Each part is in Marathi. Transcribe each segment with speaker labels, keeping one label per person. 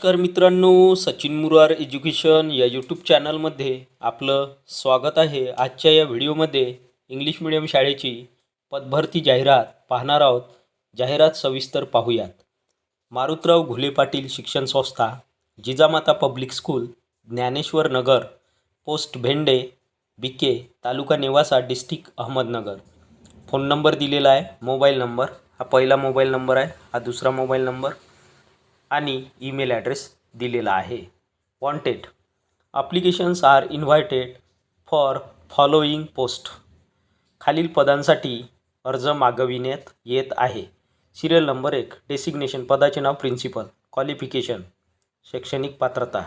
Speaker 1: नमस्कार मित्रांनो सचिन मुरार एज्युकेशन या यूट्यूब चॅनलमध्ये आपलं स्वागत आहे. आजच्या या व्हिडिओमध्ये इंग्लिश मिडियम शाळेची पदभरती जाहिरात पाहणार आहोत. जाहिरात सविस्तर पाहूयात. मारुतराव घुले पाटील शिक्षण संस्था Jijamata public school Dnyaneshwar Nagar post Bhende बिके तालुका Nevasa district Ahmednagar. Phone number दिलेला आहे मोबाईल नंबर. हा पहिला मोबाईल नंबर आहे हा दुसरा मोबाईल नंबर. आणि ईमेल ॲड्रेस दिलेला आहे. Wanted applications are invited for following post खालील पदांसाठी अर्ज मागविण्यात येत आहे. सिरियल नंबर एक. डेसिग्नेशन पदाचे नाव प्रिन्सिपल क्वालिफिकेशन शैक्षणिक पात्रता.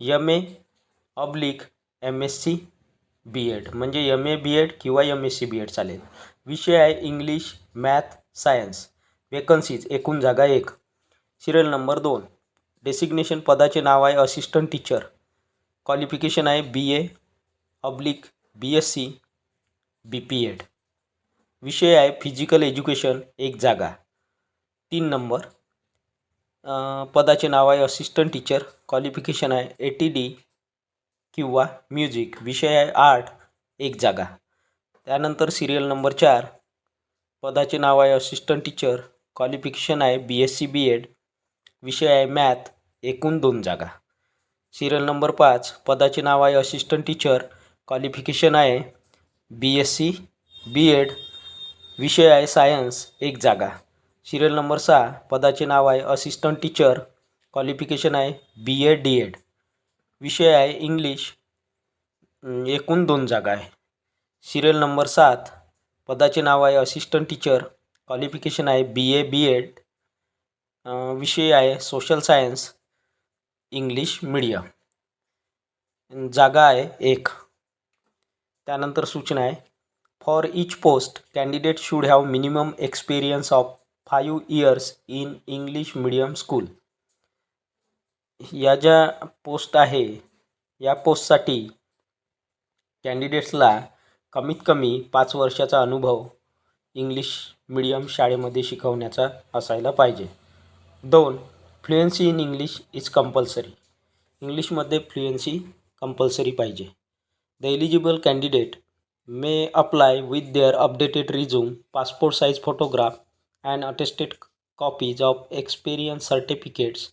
Speaker 1: M A oblique M S C B Ed म्हणजे यम ए बी एड किंवा M S C B Ed चालेल. विषय आहे इंग्लिश मॅथ सायन्स वेकन्सीज एकूण जागा एक. सिरियल नंबर दोन. डेसिग्नेशन पदाचे नाव आहे असिस्टंट टीचर क्वालिफिकेशन आहे B A oblique B S C B P Ed विषय आहे फिजिकल एज्युकेशन एक जागा. तीन नंबर. पदाचे नाव आहे असिस्टंट टीचर क्वालिफिकेशन आहे ए टी डी किंवा म्युझिक विषय आहे आर्ट एक जागा. त्यानंतर सिरियल नंबर चार. पदाचे नाव आहे असिस्टंट टीचर क्वालिफिकेशन आहे B S C B Ed विषय आहे मॅथ एकूण दोन जागा. सिरियल नंबर पाच पदाचे नाव आहे असिस्टंट टीचर क्वालिफिकेशन आहे B S C B Ed विषय आहे सायन्स एक जागा. सिरियल नंबर सहा पदाचे नाव आहे असिस्टंट टीचर क्वालिफिकेशन आहे बी ए डी एड विषय आहे इंग्लिश एकूण दोन जागा आहे. सिरियल नंबर सात पदाचे नाव आहे असिस्टंट टीचर क्वालिफिकेशन आहे बी ए बी एड विषय आहे सोशल सायन्स इंग्लिश मीडियम जागा आहे एक. त्यानंतर सूचना आहे. For each post candidate should have minimum experience of five years in English medium school या ज्या पोस्ट आहे या पोस्टसाठी कॅन्डिडेट्सला कमीत कमी पाच वर्षाचा अनुभव इंग्लिश मीडियम शाळेमध्ये शिकवण्याचा असायला पाहिजे. दोन fluency in English is compulsory इंग्लिशमध्ये फ्लुएन्सी कंपल्सरी पाहिजे. The eligible candidate may apply with their updated resume passport size photograph and attested copies of experience certificates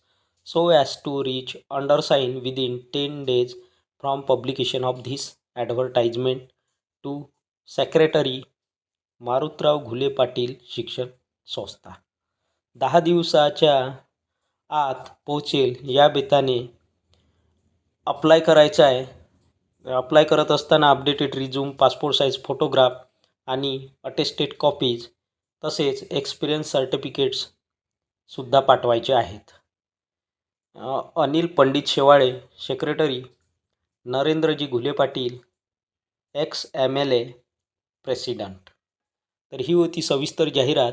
Speaker 1: so as to reach undersigned within 10 days from publication of this advertisement to secretary Marutrao Ghule Patil शिक्षण संस्था दहा दिवसाच्या आत पोहोचेल या बेताने. अप्लाय करायचं आहे. अप्लाय करत असताना updated resume passport size photograph आणि अटेस्टेड कॉपीज तसेच एक्सपिरियन्स सर्टिफिकेट्ससुद्धा पाठवायचे आहेत. Anil Pandit Shewale secretary Narendraji Ghule Patil ex M L A president तर ही होती सविस्तर जाहिरात.